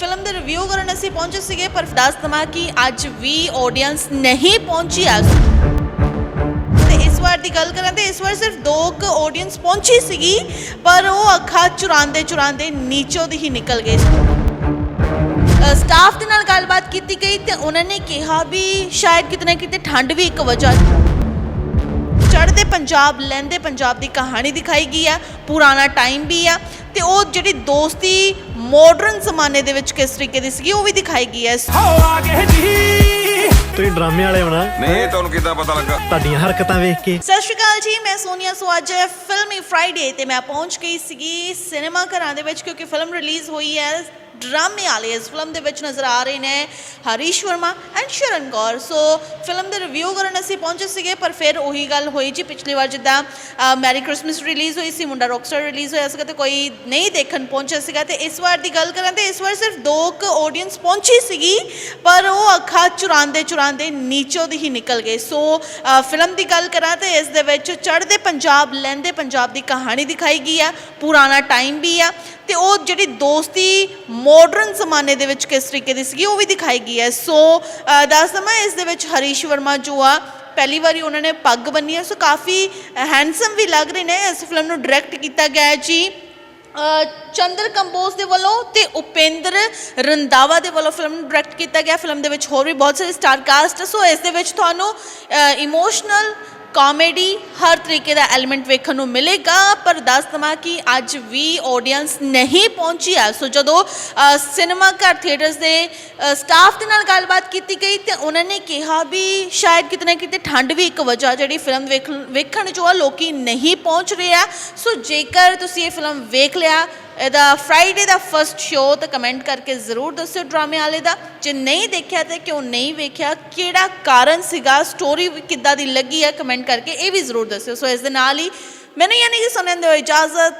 Film ਦੇ review ਕਰਨ ਅਸੀਂ ਪਹੁੰਚੇ ਸੀਗੇ, ਪਰ ਦੱਸ ਦਮਾ ਕਿ ਅੱਜ ਵੀ ਆਡੀਅנס ਨਹੀਂ ਪਹੁੰਚੀ ਆ ਤੇ ਇਸ ਵਾਰ ਦੀ ਗੱਲ ਕਰਾਂ ਤੇ ਇਸ ਵਾਰ ਸਿਰਫ ਦੋ ਕੁ ਆਡੀਅנס ਪਹੁੰਚੀ ਸੀਗੀ, ਪਰ ਉਹ ਅੱਖਾਂ ਚੁਰਾਉਂਦੇ ਚੁਰਾਉਂਦੇ ਨੀਚੋਂ ਦੀ ਹੀ ਨਿਕਲ ਗਏ ਸਟਾਫ ਦੇ ਨਾਲ ਗੱਲਬਾਤ ਕੀਤੀ ਗਈ ਤੇ ਉਹਨਾਂ ਨੇ ਕਿਹਾ ਵੀ ਸ਼ਾਇਦ ਕਿਤਨੇ ਕਿਤੇ ਠੰਡ ਵੀ ਇੱਕ ਵਜ੍ਹਾ ਚੜ੍ਹਦੇ ਪੰਜਾਬ ਲੈਂਦੇ ਪੰਜਾਬ ਦੀ ਕਹਾਣੀ ਦਿਖਾਈ ਗਈ ਆ, ਪੁਰਾਣਾ ਟਾਈਮ ਵੀ ਆ, ਤੇ ਉਹ ਜਿਹੜੀ ਦੋਸਤੀ ਮਾਡਰਨ ਜ਼ਮਾਨੇ ਦੇ ਵਿੱਚ ਕਿਸ ਤਰੀਕੇ ਦੀ ਸੀਗੀ, ਉਹ ਵੀ ਦਿਖਾਈ ਗਈ ਹੈ। ਹੋ ਆ ਗਏ ਜੀ। ਤੁਸੀਂ ਡਰਾਮੇ ਵਾਲੇ ਹੋਣਾ। ਨਹੀਂ ਤੁਹਾਨੂੰ ਕਿੱਦਾਂ ਪਤਾ ਲੱਗਾ? ਤੁਹਾਡੀਆਂ ਹਰਕਤਾਂ ਵੇਖ ਕੇ। ਸਤਿ ਸ਼੍ਰੀ ਅਕਾਲ ਜੀ ਮੈਂ ਸੋਨੀਆ ਸੋ ਅੱਜ ਫਿਲਮੀ ਫਰਾਈਡੇ ਤੇ ਮੈਂ ਪਹੁੰਚ ਗਈ ਸੀਗੀ ਸਿਨੇਮਾ ਘਰਾਂ ਦੇ ਵਿੱਚ ਕਿਉਂਕਿ ਫਿਲਮ ਰਿਲੀਜ਼ ਹੋਈ ਹੈ। ਡਰਾਮੇ ਵਾਲੇ ਇਸ ਫਿਲਮ ਦੇ ਵਿੱਚ ਨਜ਼ਰ ਆ ਰਹੇ ਨੇ Harish Varma and Sharan Kaur. So film ਦੇ ਰਿਵਿਊ ਕਰਨ ਅਸੀਂ ਪਹੁੰਚੇ ਸੀਗੇ ਪਰ ਫਿਰ ਉਹੀ ਗੱਲ ਹੋਈ ਜੀ ਪਿਛਲੀ ਵਾਰ ਜਿੱਦਾਂ ਮੈਰੀ ਕ੍ਰਿਸਮਸ ਰਿਲੀਜ਼ ਹੋਈ ਸੀ ਮੁੰਡਾ ਰੌਕਸਟਾਰ ਰਿਲੀਜ਼ ਹੋਇਆ ਸੀਗਾ ਤੇ ਕੋਈ ਨਹੀਂ ਦੇਖਣ ਪਹੁੰਚਿਆ ਸੀਗਾ ਤੇ ਇਸ ਵਾਰ ਦੀ ਗੱਲ ਕਰਾਂ ਤੇ ਇਸ ਵਾਰ ਸਿਰਫ ਦੋ ਕੁ ਆਡੀਅנס ਪਹੁੰਚੀ ਸੀਗੀ ਪਰ ਉਹ ਅੱਖਾਂ ਚੁਰਾਉਂਦੇ ਦੇ ਨੀਚੋਂ ਦੀ ਹੀ ਨਿਕਲ ਗਏ। ਸੋ ਫਿਲਮ ਦੀ ਗੱਲ ਕਰਾਂ ਤੇ ਇਸ ਦੇ ਵਿੱਚ ਚੜ੍ਹਦੇ ਪੰਜਾਬ ਲਹਿੰਦੇ ਪੰਜਾਬ ਦੀ ਕਹਾਣੀ ਦਿਖਾਈ ਗਈ ਆ। ਪੁਰਾਣਾ ਟਾਈਮ ਵੀ ਆ। ਤੇ ਉਹ ਜਿਹੜੀ ਦੋਸਤੀ ਮਾਡਰਨ ਜ਼ਮਾਨੇ ਦੇ ਵਿੱਚ ਕਿਸ ਤਰੀਕੇ ਦੀ ਸੀਗੀ, ਉਹ ਵੀ ਦਿਖਾਈ ਗਈ ਹੈ। ਸੋ ਦੱਸ ਦਵਾਂ, ਇਸ ਦੇ ਵਿੱਚ ਹਰੀਸ਼ ਵਰਮਾ ਜੋ ਆ, ਪਹਿਲੀ ਵਾਰੀ ਉਹਨਾਂ ਨੇ ਪੱਗ ਬੰਨੀ ਹੈ ਸੋ ਕਾਫੀ ਹੈਂਡਸਮ ਵੀ ਲੱਗ ਰਹੇ ਨੇ। ਇਸ ਫਿਲਮ ਨੂੰ ਡਾਇਰੈਕਟ ਕੀਤਾ ਗਿਆ ਹੈ ਜੀ। ਚੰਦਰ ਕੰਬੋਜ ਦੇ ਵੱਲੋਂ ਤੇ ਉਪੇਂਦਰ ਰੰਦਾਵਾ ਦੇ ਵੱਲੋਂ ਫਿਲਮ ਡਾਇਰੈਕਟ ਕੀਤਾ ਗਿਆ। ਫਿਲਮ ਦੇ ਵਿੱਚ ਹੋਰ ਵੀ ਬਹੁਤ ਸਾਰੇ ਸਟਾਰ ਕਾਸਟ ਸੋ ਇਸ ਦੇ ਵਿੱਚ ਤੁਹਾਨੂੰ ਇਮੋਸ਼ਨਲ ਕਾਮੇਡੀ ਹਰ ਤਰੀਕੇ ਦਾ ਐਲੀਮੈਂਟ ਵੇਖਣ ਨੂੰ ਮਿਲੇਗਾ ਪਰ ਦੱਸ ਦਵਾਂ ਕਿ ਅੱਜ ਵੀ ਆਡੀਅנס ਨਹੀਂ ਪਹੁੰਚੀ ਹੈ ਸੋ ਜਦੋਂ ਅ, ਸਿਨੇਮਾ ਘਰ ਥੀਏਟਰਸ ਦੇ ਸਟਾਫ ਦੇ ਨਾਲ ਗੱਲਬਾਤ ਕੀਤੀ ਗਈ ਤੇ ਉਹਨਾਂ ਨੇ ਕਿਹਾ ਵੀ ਸ਼ਾਇਦ ਕਿਤੇ ਨਾ ਕਿਤੇ ਠੰਡ ਵੀ ਇੱਕ ਵਜ੍ਹਾ ਜਿਹੜੀ ਫਿਲਮ ਵੇਖਣ ਵੇਖਣ ਜੋ ਆ ਲੋਕੀ ਨਹੀਂ ਪਹੁੰਚ ਰਹੇ ਆ। ਸੋ ਜੇਕਰ ਤੁਸੀਂ ਇਹ ਫਿਲਮ ਵੇਖ ਲਿਆ ਇਹਦਾ ਫਰਾਈਡੇ ਦਾ ਫਰਸਟ ਸ਼ੋਅ ਤਾਂ ਕਮੈਂਟ ਕਰਕੇ ਜ਼ਰੂਰ ਦੱਸਿਓ ਡਰਾਮੇ ਵਾਲੇ ਦਾ। ਜੇ ਨਹੀਂ ਦੇਖਿਆ ਤੇ ਕਿਉਂ ਨਹੀਂ ਵੇਖਿਆ, ਕਿਹੜਾ ਕਾਰਨ ਸੀਗਾ ਸਟੋਰੀ ਕਿੱਦਾਂ ਦੀ ਲੱਗੀ ਹੈ ਕਮੈਂਟ ਕਰਕੇ ਇਹ ਵੀ ਜ਼ਰੂਰ ਦੱਸਿਓ। ਸੋ ਇਸ ਦੇ ਨਾਲ ਹੀ ਮੈਨੂੰ ਯਾਨੀ ਕਿ ਸੁਣਨ ਦਿਓ ਇਜਾਜ਼ਤ।